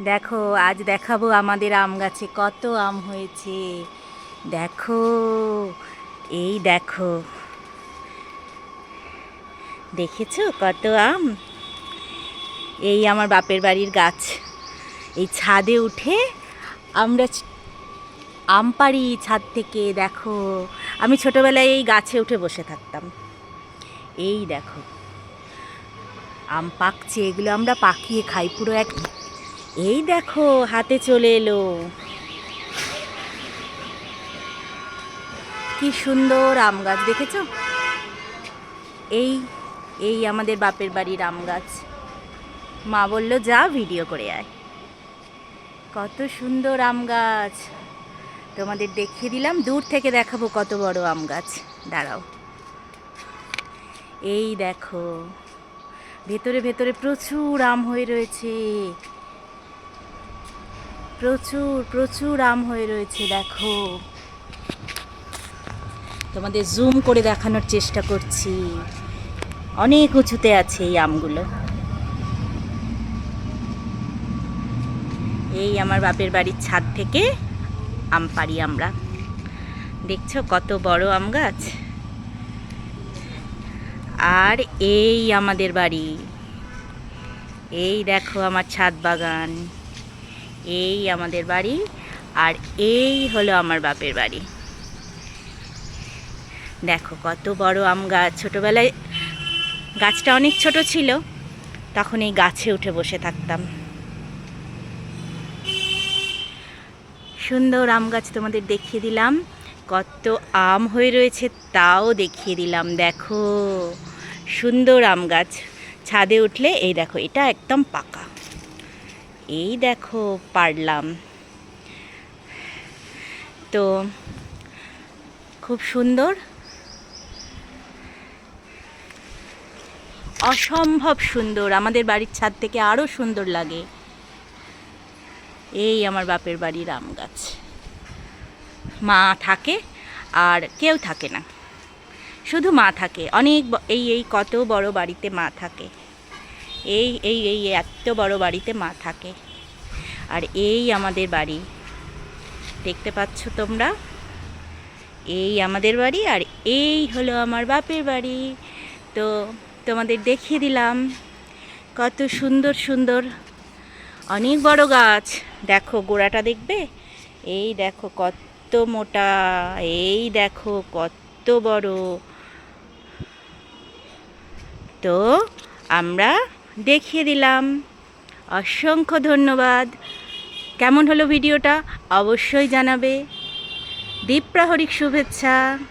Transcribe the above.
দেখো, আজ দেখাবো আমাদের আম গাছে কত আম হয়েছে। দেখো, এই দেখো। দেখেছ কত আম? এই আমার বাপের বাড়ির গাছ। এই ছাদে উঠে আমরা আম পাড়ি ছাদ থেকে, দেখো। আমি ছোটোবেলায় এই গাছে উঠে বসে থাকতাম। এই দেখো, আম পাকছে, এগুলো আমরা পাকিয়ে খাই পুরো এক এই দেখো, হাতে চলে এলো। কি সুন্দর আম গাছ, দেখেছ? এই এই আমাদের বাপের বাড়ির আম গাছ। মা বলল, যা ভিডিও করে আয়। কত সুন্দর আম গাছ। তোমাদের দেখিয়ে দিলাম, দূর থেকে দেখাবো কত বড় আম গাছ। দাঁড়াও। এই দেখো, ভেতরে ভেতরে প্রচুর আম হয়ে রয়েছে। প্রচুর প্রচুর আম হয়ে রয়েছে, দেখো। তোমাদের জুম করে দেখানোর চেষ্টা করছি। অনেক উঁচুতে আছে এই আমগুলো। এই আমার বাপের বাড়ির ছাদ থেকে আম পারি আমরা। দেখছ কত বড় আম গাছ? আর এই আমাদের বাড়ি। এই দেখো আমার ছাদ বাগান। এই আমাদের বাড়ি আর এই হলো আমার বাপের বাড়ি। দেখো কত বড় আম গাছ। ছোটোবেলায় গাছটা অনেক ছোট ছিল, তখন এই গাছে উঠে বসে থাকতাম। সুন্দর আম গাছ তোমাদের দেখিয়ে দিলাম। কত আম হয়ে রয়েছে তাও দেখিয়ে দিলাম, দেখো। সুন্দর আম গাছ। ছাদে উঠলে এই দেখো, এটা একদম পাকা। এই দেখো, পারলাম। তো, খুব সুন্দর। অসম্ভব সুন্দর। আমাদের বাড়ির ছাদ থেকে আরও সুন্দর লাগে। এই আমার বাপের বাড়ির আম গাছ। মা থাকে আর কেউ থাকে না। শুধু মা থাকে। অনেক এই এই কত বড় বাড়িতে মা থাকে। এই এই এই এত বড় বাড়িতে মা থাকে। আর এই আমাদের বাড়ি। দেখতে পাচ্ছ তোমরা? এই আমাদের বাড়ি আর এই হলো আমার বাপের বাড়ি। তো তোমাদের দেখিয়ে দিলাম কত সুন্দর সুন্দর, অনেক বড় গাছ। দেখো, গোড়াটা দেখবে? এই দেখো, কত মোটা। এই দেখো, কত বড়। তো আমরা দেখিয়ে দিলাম। অসংখ্য ধন্যবাদ। কেমন হলো ভিডিওটা? অবশ্যই জানাবে। দীপ শুভেচ্ছা।